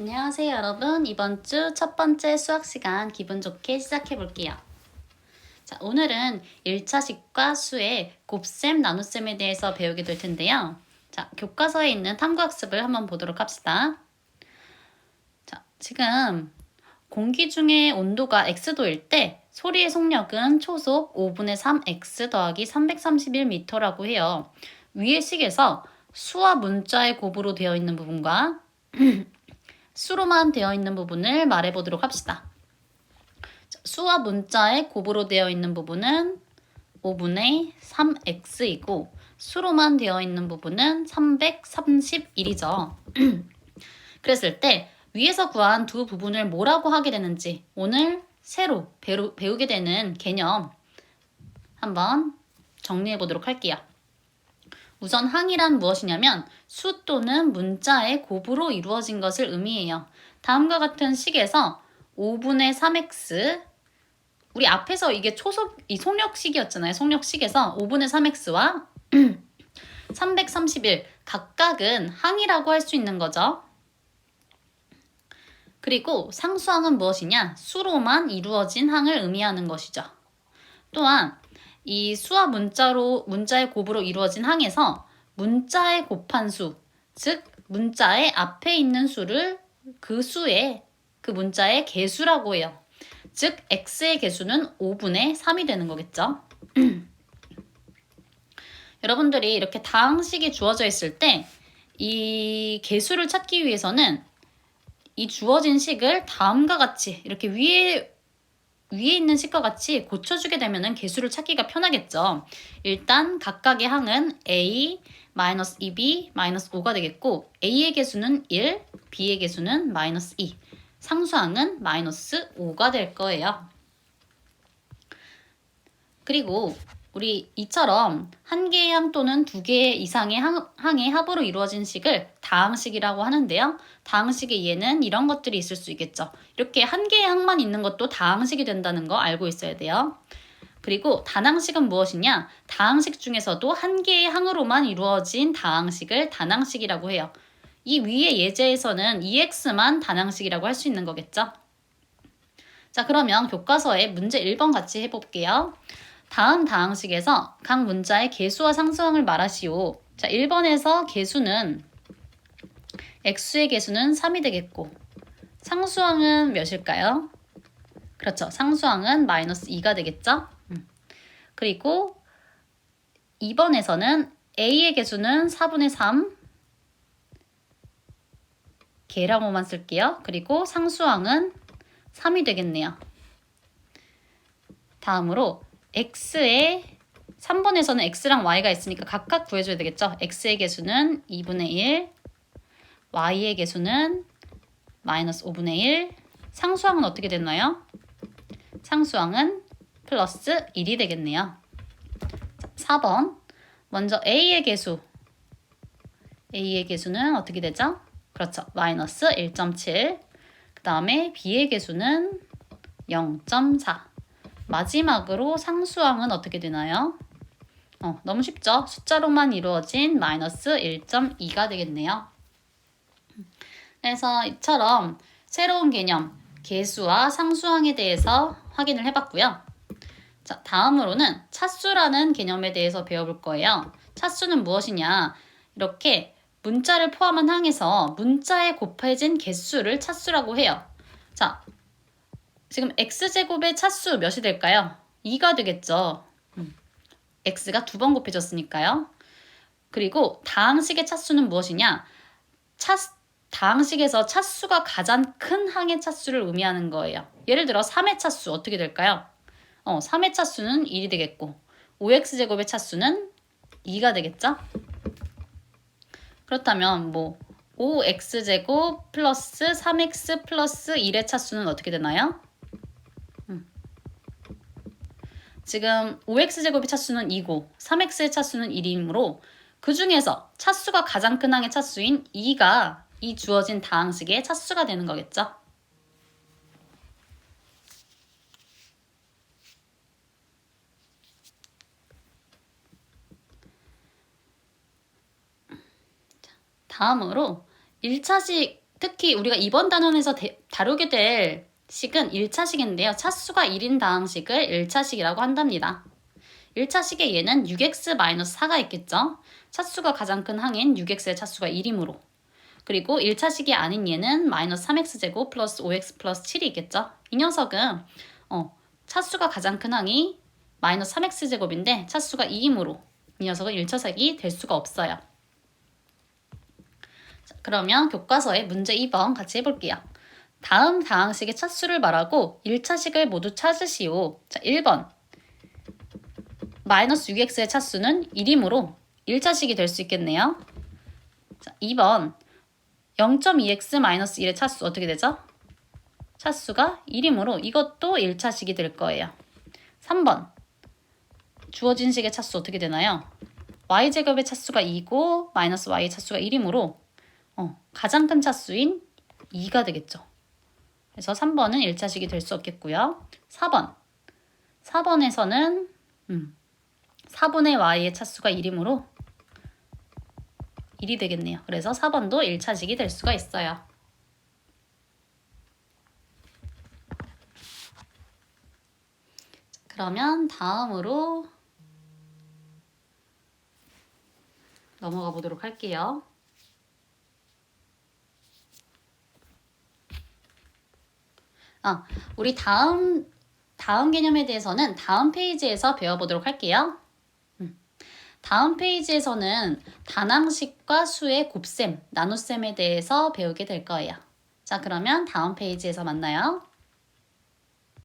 안녕하세요 여러분. 이번 주 첫 번째 수학 시간 기분 좋게 시작해 볼게요. 자 오늘은 1차식과 수의 곱셈 나눗셈에 대해서 배우게 될 텐데요. 자 교과서에 있는 탐구학습을 한번 보도록 합시다. 자 지금 공기 중에 온도가 x도일 때 소리의 속력은 초속 5분의 3x 더하기 331m라고 해요. 위의 식에서 수와 문자의 곱으로 되어 있는 부분과 수로만 되어 있는 부분을 말해 보도록 합시다. 자, 수와 문자의 곱으로 되어 있는 부분은 5분의 3x이고 수로만 되어 있는 부분은 331이죠. 그랬을 때 위에서 구한 두 부분을 뭐라고 하게 되는지 오늘 새로 배우, 배우게 되는 개념 한번 정리해 보도록 할게요. 우선 항이란 무엇이냐면 수 또는 문자의 곱으로 이루어진 것을 의미해요. 다음과 같은 식에서 5분의 3x 우리 앞에서 이게 초속 이 속력식이었잖아요. 속력식에서 5분의 3x와 331 각각은 항이라고 할 수 있는 거죠. 그리고 상수항은 무엇이냐? 수로만 이루어진 항을 의미하는 것이죠. 또한 이 수와 문자로 문자의 곱으로 이루어진 항에서 문자의 곱한 수, 즉 문자의 앞에 있는 수를 그 수의 그 문자의 개수라고 해요. 즉 x의 개수는 5분의 3이 되는 거겠죠. 여러분들이 이렇게 다항식이 주어져 있을 때 이 개수를 찾기 위해서는 이 주어진 식을 다음과 같이 이렇게 위에 위에 있는 식과 같이 고쳐주게 되면 개수를 찾기가 편하겠죠. 일단 각각의 항은 a, 마이너스 2b, 마이너스 5가 되겠고 a의 개수는 1, b의 개수는 마이너스 2, 상수항은 마이너스 5가 될 거예요. 그리고 우리 이처럼 한 개의 항 또는 두 개 이상의 항, 항의 합으로 이루어진 식을 다항식이라고 하는데요. 다항식의 예는 이런 것들이 있을 수 있겠죠. 이렇게 한 개의 항만 있는 것도 다항식이 된다는 거 알고 있어야 돼요. 그리고 단항식은 무엇이냐? 다항식 중에서도 한 개의 항으로만 이루어진 다항식을 단항식이라고 해요. 이 위의 예제에서는 EX만 단항식이라고 할 수 있는 거겠죠? 자, 그러면 교과서에 문제 1번 같이 해볼게요. 다음 다항식에서 각 문자의 개수와 상수항을 말하시오. 자, 1번에서 개수는 x의 개수는 3이 되겠고 상수항은 몇일까요? 그렇죠. 상수항은 마이너스 2가 되겠죠? 음. 그리고 2번에서는 a의 개수는 4분의 3 개라고만 쓸게요. 그리고 상수항은 3이 되겠네요. 다음으로 x의 3번에서는 x랑 y가 있으니까 각각 구해줘야 되겠죠. x의 개수는 2분의 1, y의 개수는 마이너스 5분의 1, 상수항은 어떻게 됐나요? 상수항은 플러스 1이 되겠네요. 4번 먼저 a의 개수 a의 개수는 어떻게 되죠? 그렇죠. 마이너스 1.7 그 다음에 b의 개수는 0.4 마지막으로 상수항은 어떻게 되나요? 어, 너무 쉽죠? 숫자로만 이루어진 마이너스 1.2가 되겠네요. 그래서 이처럼 새로운 개념, 개수와 상수항에 대해서 확인을 해봤고요. 자, 다음으로는 차수라는 개념에 대해서 배워볼 거예요. 차수는 무엇이냐? 이렇게 문자를 포함한 항에서 문자에 곱해진 개수를 차수라고 해요. 자, 지금 x제곱의 차수 몇이 될까요? 2가 되겠죠. 음. x가 두 번 곱해졌으니까요. 그리고 다항식의 차수는 무엇이냐? 차, 다항식에서 차수가 가장 큰 항의 차수를 의미하는 거예요. 예를 들어 3의 차수 어떻게 될까요? 어, 3의 차수는 1이 되겠고 5x제곱의 차수는 2가 되겠죠? 그렇다면 뭐 5x제곱 플러스 3x 플러스 1의 차수는 어떻게 되나요? 지금 5x제곱의 차수는 2고 3x의 차수는 1이므로 그 중에서 차수가 가장 큰 항의 차수인 2가 이 주어진 다항식의 차수가 되는 거겠죠. 다음으로 1차식 특히 우리가 이번 단원에서 대- 다루게 될 식은 1차식인데요. 차수가 1인 다항식을 1차식이라고 한답니다. 1차식의 얘는 6x-4가 있겠죠. 차수가 가장 큰 항인 6x의 차수가 1이므로 그리고 1차식이 아닌 얘는 마이너스 3x제곱 플러스 5x 플러스 7이 있겠죠. 이 녀석은 어, 차수가 가장 큰 항이 마이너스 3x제곱인데 차수가 2이므로 이 녀석은 1차식이 될 수가 없어요. 자, 그러면 교과서에 문제 2번 같이 해볼게요. 다음 다항식의 차수를 말하고 1차식을 모두 찾으시오. 자, 1번. 마이너스 6x의 차수는 1이므로 1차식이 될 수 있겠네요. 자, 2번. 0.2x-1의 차수 어떻게 되죠? 차수가 1이므로 이것도 1차식이 될 거예요. 3번. 주어진 식의 차수 어떻게 되나요? y제곱의 차수가 2고 마이너스 y의 차수가 1이므로 어, 가장 큰 차수인 2가 되겠죠. 그래서 3번은 1차식이 될 수 없겠고요. 4번. 4번에서는 음, 4분의 y의 차수가 1이므로 1이 되겠네요. 그래서 4번도 1차식이 될 수가 있어요. 그러면 다음으로 넘어가 보도록 할게요. 아, 우리 다음 다음 개념에 대해서는 다음 페이지에서 배워보도록 할게요. 음. 다음 페이지에서는 단항식과 수의 곱셈, 나눗셈에 대해서 배우게 될 거예요. 자, 그러면 다음 페이지에서 만나요.